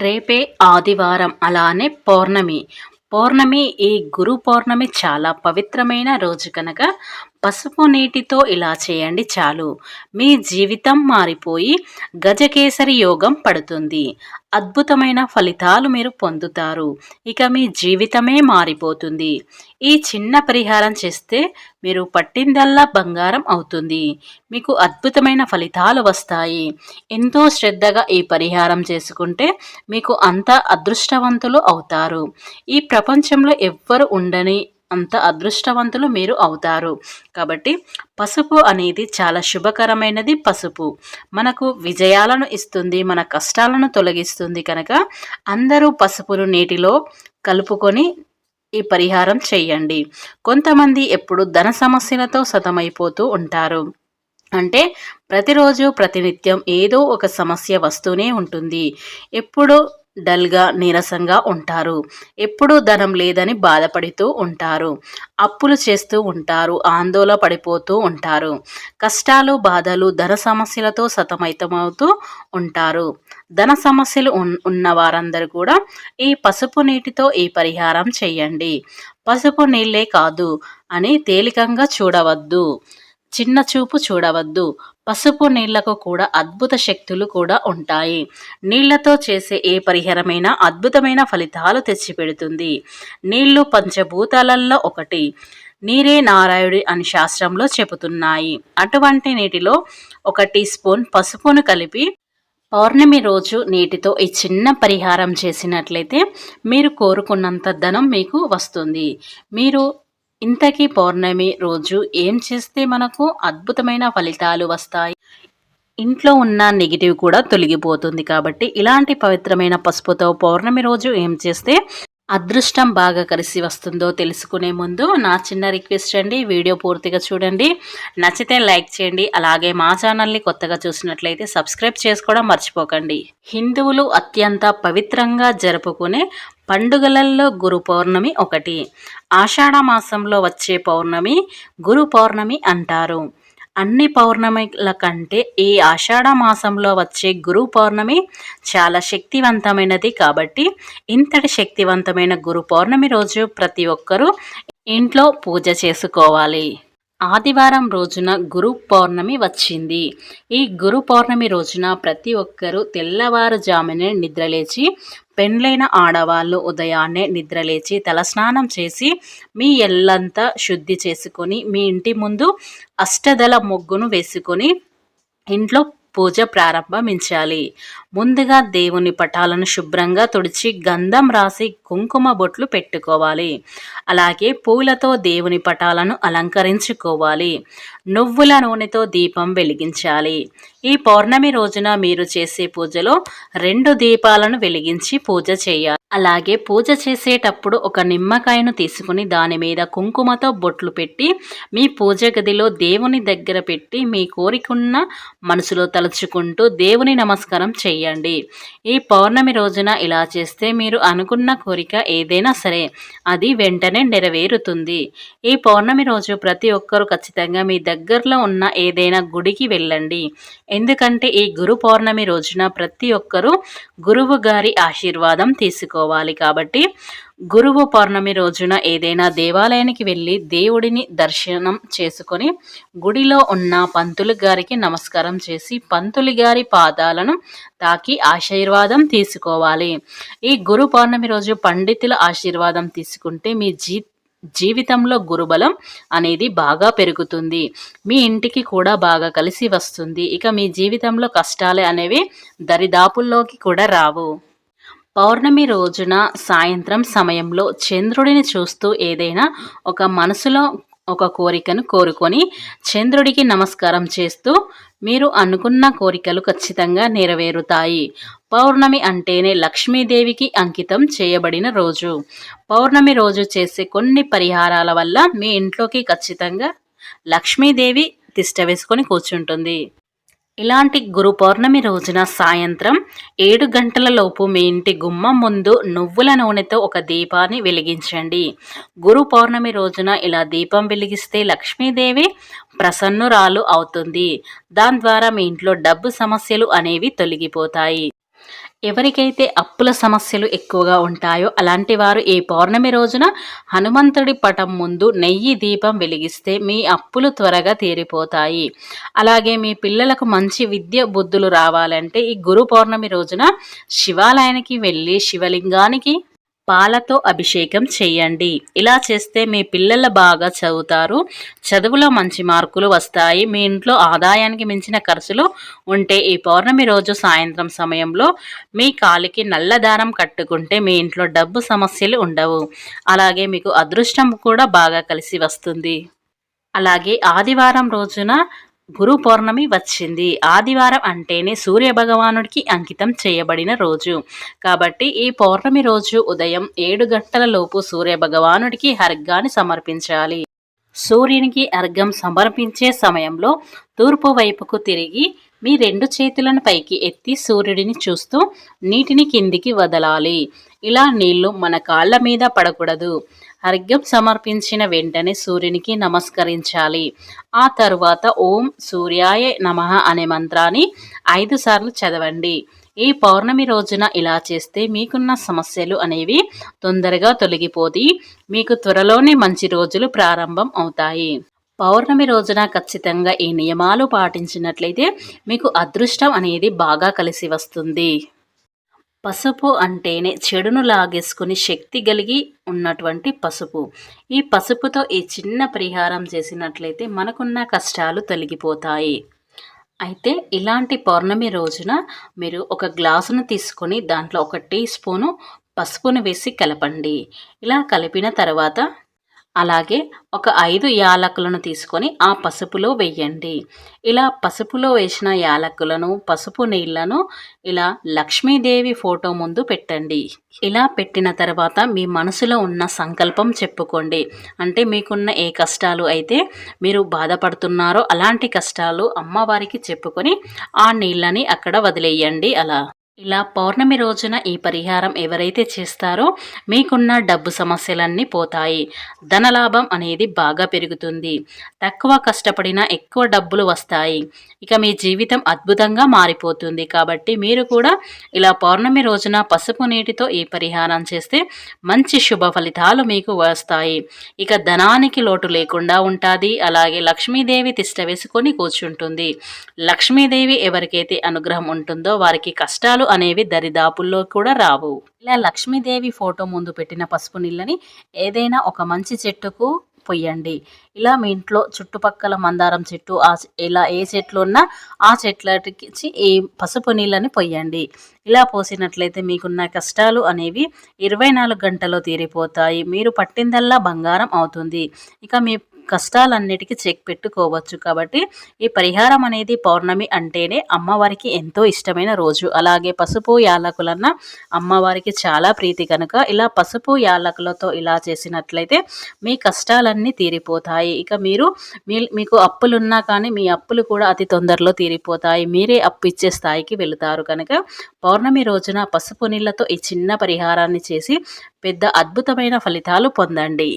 రేపే ఆదివారం అలానే పౌర్ణమి. పౌర్ణమి ఈ గురు పౌర్ణమి చాలా పవిత్రమైన రోజు కనుక పసుపు నీటితో ఇలా చేయండి చాలు. మీ జీవితం మారిపోయి గజకేసరి యోగం పడుతుంది. అద్భుతమైన ఫలితాలు మీరు పొందుతారు. ఇక మీ జీవితమే మారిపోతుంది. ఈ చిన్న పరిహారం చేస్తే మీరు పట్టిందల్లా బంగారం అవుతుంది. మీకు అద్భుతమైన ఫలితాలు వస్తాయి. ఎంతో శ్రద్ధగా ఈ పరిహారం చేసుకుంటే మీకు అంత అదృష్టవంతులు అవుతారు. ఈ ప్రపంచంలో ఎవ్వరు ఉండని అంత అదృష్టవంతులు మీరు అవుతారు. కాబట్టి పసుపు అనేది చాలా శుభకరమైనది పసుపు. మనకు విజయాలను ఇస్తుంది మన కష్టాలను తొలగిస్తుంది కనుక అందరూ పసుపును నీటిలో కలుపుకొని ఈ పరిహారం చేయండి. కొంతమంది ఎప్పుడు ధన సమస్యలతో సతమైపోతూ ఉంటారు. అంటే ప్రతిరోజు ప్రతినిత్యం ఏదో ఒక సమస్య వస్తూనే ఉంటుంది. ఎప్పుడు డల్గా నీరసంగా ఉంటారు. ఎప్పుడూ ధనం లేదని బాధపడుతూ ఉంటారు. అప్పులు చేస్తూ ఉంటారు. ఆందోళన పడిపోతూ ఉంటారు. కష్టాలు బాధలు ధన సమస్యలతో సతమైతమవుతూ ఉంటారు. ధన సమస్యలు ఉన్న వారందరూ కూడా ఈ పసుపు నీటితో ఈ పరిహారం చేయండి. పసుపు నీళ్ళే కాదు అని తేలికంగా చూడవద్దు. చిన్న చూపు చూడవద్దు. పసుపు నీళ్ళకు కూడా అద్భుత శక్తులు కూడా ఉంటాయి. నీళ్ళతో చేసే ఏ పరిహారమైనా అద్భుతమైన ఫలితాలు తెచ్చిపెడుతుంది. నీళ్ళు పంచభూతాలలో ఒకటి. నీరే నారాయుడి అని శాస్త్రంలో చెబుతున్నాయి. అటువంటి నీటిలో ఒక టీ స్పూన్ పసుపును కలిపి పౌర్ణమి రోజు నీటితో ఈ చిన్న పరిహారం చేసినట్లయితే మీరు కోరుకున్నంత ధనం మీకు వస్తుంది. మీరు ఇంతకీ పౌర్ణమి రోజు ఏం చేస్తే మనకు అద్భుతమైన ఫలితాలు వస్తాయి? ఇంట్లో ఉన్న నెగిటివ్ కూడా తొలగిపోతుంది కాబట్టి ఇలాంటి పవిత్రమైన పసుపుతో పౌర్ణమి రోజు ఏం చేస్తే అదృష్టం బాగా కలిసి వస్తుందో తెలుసుకునే ముందు నా చిన్న రిక్వెస్ట్ అండి వీడియో పూర్తిగా చూడండి. నచ్చితే లైక్ చేయండి అలాగే మా ఛానల్ని కొత్తగా చూసినట్లయితే సబ్స్క్రైబ్ చేసుకోవడం మర్చిపోకండి. హిందువులు అత్యంత పవిత్రంగా జరుపుకునే పండుగలలో గురు పౌర్ణమి ఒకటి. ఆషాఢ మాసంలో వచ్చే పౌర్ణమి గురు పౌర్ణమి అంటారు. అన్ని పౌర్ణమిల కంటే ఈ ఆషాఢ మాసంలో వచ్చే గురు పౌర్ణమి చాలా శక్తివంతమైనది కాబట్టి ఇంతటి శక్తివంతమైన గురు పౌర్ణమి రోజు ప్రతి ఒక్కరూ ఇంట్లో పూజ చేసుకోవాలి. ఆదివారం రోజున గురు పౌర్ణమి వచ్చింది. ఈ గురు పౌర్ణమి రోజున ప్రతి ఒక్కరూ తెల్లవారుజామునే నిద్రలేచి పెండ్లైన ఆడవాళ్ళు ఉదయాన్నే నిద్రలేచి తలస్నానం చేసి మీ ఎల్లంతా శుద్ధి చేసుకొని మీ ఇంటి ముందు అష్టదళ ముగ్గును వేసుకొని ఇంట్లో పూజ ప్రారంభించాలి ముందుగా దేవుని పటాలను శుభ్రంగా తుడిచి గంధం రాసి కుంకుమ బొట్లు పెట్టుకోవాలి. అలాగే పూలతో దేవుని పటాలను అలంకరించుకోవాలి. నువ్వుల నూనెతో దీపం వెలిగించాలి. ఈ పౌర్ణమి రోజున మీరు చేసే పూజలో రెండు దీపాలను వెలిగించి పూజ చేయాలి. అలాగే పూజ చేసేటప్పుడు ఒక నిమ్మకాయను తీసుకుని దాని మీద కుంకుమతో బొట్లు పెట్టి మీ పూజ గదిలో దేవుని దగ్గర పెట్టి మీ కోరికున్న మనసులో తలుచుకుంటూ దేవుని నమస్కారం చేయండి. ఈ పౌర్ణమి రోజున ఇలా చేస్తే మీరు అనుకున్న కోరిక ఏదైనా సరే అది వెంటనే నెరవేరుతుంది. ఈ పౌర్ణమి రోజు ప్రతి ఒక్కరూ ఖచ్చితంగా మీ దగ్గరలో ఉన్న ఏదైనా గుడికి వెళ్ళండి. ఎందుకంటే ఈ గురు పౌర్ణమి రోజున ప్రతి ఒక్కరూ గురువు గారి ఆశీర్వాదం తీసుకోవాలి కాబట్టి గురువు పౌర్ణమి రోజున ఏదైనా దేవాలయానికి వెళ్ళి దేవుడిని దర్శనం చేసుకొని గుడిలో ఉన్న పంతులు గారికి నమస్కారం చేసి పంతులు గారి పాదాలను తాకి ఆశీర్వాదం తీసుకోవాలి. ఈ గురు పౌర్ణమి రోజు పండితుల ఆశీర్వాదం తీసుకుంటే మీ జీ జీవితంలో గురుబలం అనేది బాగా పెరుగుతుంది. మీ ఇంటికి కూడా బాగా కలిసి వస్తుంది. ఇక మీ జీవితంలో కష్టాలే అనేవి దరిదాపుల్లోకి కూడా రావు. పౌర్ణమి రోజున సాయంత్రం సమయంలో చంద్రుడిని చూస్తూ ఏదైనా ఒక మనసులో ఒక కోరికను కోరుకొని చంద్రుడికి నమస్కారం చేస్తూ మీరు అనుకున్న కోరికలు ఖచ్చితంగా నెరవేరుతాయి. పౌర్ణమి అంటేనే లక్ష్మీదేవికి అంకితం చేయబడిన రోజు. పౌర్ణమి రోజు చేసే కొన్ని పరిహారాల వల్ల మీ ఇంట్లోకి ఖచ్చితంగా లక్ష్మీదేవి తిష్ట వేసుకొని కూర్చుంటుంది. ఇలాంటి గురు పౌర్ణమి రోజున సాయంత్రం ఏడు గంటల లోపు మీ ఇంటి గుమ్మం ముందు నువ్వుల నూనెతో ఒక దీపాన్ని వెలిగించండి. గురు పౌర్ణమి రోజున ఇలా దీపం వెలిగిస్తే లక్ష్మీదేవి ప్రసన్నురాలు అవుతుంది. దాని ద్వారా మీ ఇంట్లో డబ్బు సమస్యలు అనేవి తొలగిపోతాయి. ఎవరికైతే అప్పుల సమస్యలు ఎక్కువగా ఉంటాయో అలాంటి వారు ఈ పౌర్ణమి రోజున హనుమంతుడి పటం ముందు నెయ్యి దీపం వెలిగిస్తే మీ అప్పులు త్వరగా తీరిపోతాయి. అలాగే మీ పిల్లలకు మంచి విద్య బుద్ధులు రావాలంటే ఈ గురు పౌర్ణమి రోజున శివాలయానికి వెళ్ళి శివలింగానికి పాలతో అభిషేకం చేయండి. ఇలా చేస్తే మీ పిల్లలు బాగా చదువుతారు. చదువులో మంచి మార్కులు వస్తాయి. మీ ఇంట్లో ఆదాయానికి మించిన ఖర్చులు ఉంటే ఈ పౌర్ణమి రోజు సాయంత్రం సమయంలో మీ కాలికి నల్ల దారం కట్టుకుంటే మీ ఇంట్లో డబ్బు సమస్యలు ఉండవు. అలాగే మీకు అదృష్టం కూడా బాగా కలిసి వస్తుంది. అలాగే ఆదివారం రోజున గురు పౌర్ణమి వచ్చింది. ఆదివారం అంటేనే సూర్య భగవానుడికి అంకితం చేయబడిన రోజు. కాబట్టి ఈ పౌర్ణమి రోజు ఉదయం ఏడు గంటల లోపు సూర్య భగవానుడికి హర్గాన్ని సమర్పించాలి. సూర్యునికి అర్ఘం సమర్పించే సమయంలో తూర్పు వైపుకు తిరిగి మీ రెండు చేతులను పైకి ఎత్తి సూర్యుడిని చూస్తూ నీటిని కిందికి వదలాలి. ఇలా నీళ్ళు మన కాళ్ళ మీద పడకూడదు. అర్ఘ్యం సమర్పించిన వెంటనే సూర్యునికి నమస్కరించాలి. ఆ తరువాత ఓం సూర్యాయ నమ అనే మంత్రాన్ని ఐదు సార్లు చదవండి. ఈ పౌర్ణమి రోజున ఇలా చేస్తే మీకున్న సమస్యలు అనేవి తొందరగా తొలగిపోయి మీకు త్వరలోనే మంచి రోజులు ప్రారంభం అవుతాయి. పౌర్ణమి రోజున ఖచ్చితంగా ఈ నియమాలు పాటించినట్లయితే మీకు అదృష్టం అనేది బాగా కలిసి వస్తుంది. పసుపు అంటేనే చెడును లాగేసుకుని శక్తి కలిగి ఉన్నటువంటి పసుపు. ఈ పసుపుతో ఈ చిన్న పరిహారం చేసినట్లయితే మనకున్న కష్టాలు తొలగిపోతాయి. అయితే ఇలాంటి పౌర్ణమి రోజున మీరు ఒక గ్లాసును తీసుకొని దాంట్లో ఒక టీ స్పూను పసుపును వేసి కలపండి. ఇలా కలిపిన తర్వాత అలాగే ఒక ఐదు యాలకులను తీసుకొని ఆ పసుపులో వేయండి. ఇలా పసుపులో వేసిన యాలకులను పసుపు నీళ్ళను ఇలా లక్ష్మీదేవి ఫోటో ముందు పెట్టండి. ఇలా పెట్టిన తర్వాత మీ మనసులో ఉన్న సంకల్పం చెప్పుకోండి. అంటే మీకున్న ఏ కష్టాలు అయితే మీరు బాధపడుతున్నారో అలాంటి కష్టాలు అమ్మవారికి చెప్పుకొని ఆ నీళ్ళని అక్కడ వదిలేయండి. అలా ఇలా పౌర్ణమి రోజున ఈ పరిహారం ఎవరైతే చేస్తారో మీకున్న డబ్బు సమస్యలన్నీ పోతాయి. ధనలాభం అనేది బాగా పెరుగుతుంది. తక్కువ కష్టపడినా ఎక్కువ డబ్బులు వస్తాయి. ఇక మీ జీవితం అద్భుతంగా మారిపోతుంది. కాబట్టి మీరు కూడా ఇలా పౌర్ణమి రోజున పసుపు నీటితో ఈ పరిహారం చేస్తే మంచి శుభ ఫలితాలు మీకు వస్తాయి. ఇక ధనానికి లోటు లేకుండా ఉంటుంది. అలాగే లక్ష్మీదేవి తిష్ట వేసుకొని కూర్చుంటుంది. లక్ష్మీదేవి ఎవరికైతే అనుగ్రహం ఉంటుందో వారికి కష్టాలు అనేవి దరిదాపుల్లో కూడా రావు. ఇలా లక్ష్మీదేవి ఫోటో ముందు పెట్టిన పసుపు నీళ్ళని ఏదైనా ఒక మంచి చెట్టుకు పొయ్యండి. ఇలా మీ ఇంట్లో చుట్టుపక్కల మందారం చెట్టు ఆ ఇలా ఏ చెట్లు ఉన్నా ఆ చెట్లకి ఈ పసుపు నీళ్ళని పొయ్యండి. ఇలా పోసినట్లయితే మీకున్న కష్టాలు అనేవి ఇరవై నాలుగు గంటలో తీరిపోతాయి. మీరు పట్టిందల్లా బంగారం అవుతుంది. ఇక మీ కష్టాలన్నిటికీ చెక్ పెట్టుకోవచ్చు. కాబట్టి ఈ పరిహారం అనేది పౌర్ణమి అంటేనే అమ్మవారికి ఎంతో ఇష్టమైన రోజు. అలాగే పసుపు యాలకులన్న అమ్మవారికి చాలా ప్రీతి కనుక ఇలా పసుపు యాలకులతో ఇలా చేసినట్లయితే మీ కష్టాలన్నీ తీరిపోతాయి. ఇక మీరు మీకు అప్పులున్నా కానీ మీ అప్పులు కూడా అతి తొందరలో తీరిపోతాయి. మీరే అప్పు ఇచ్చే స్థాయికి వెళుతారు కనుక పౌర్ణమి రోజున పసుపు నీళ్ళతో ఈ చిన్న పరిహారాన్ని చేసి పెద్ద అద్భుతమైన ఫలితాలు పొందండి.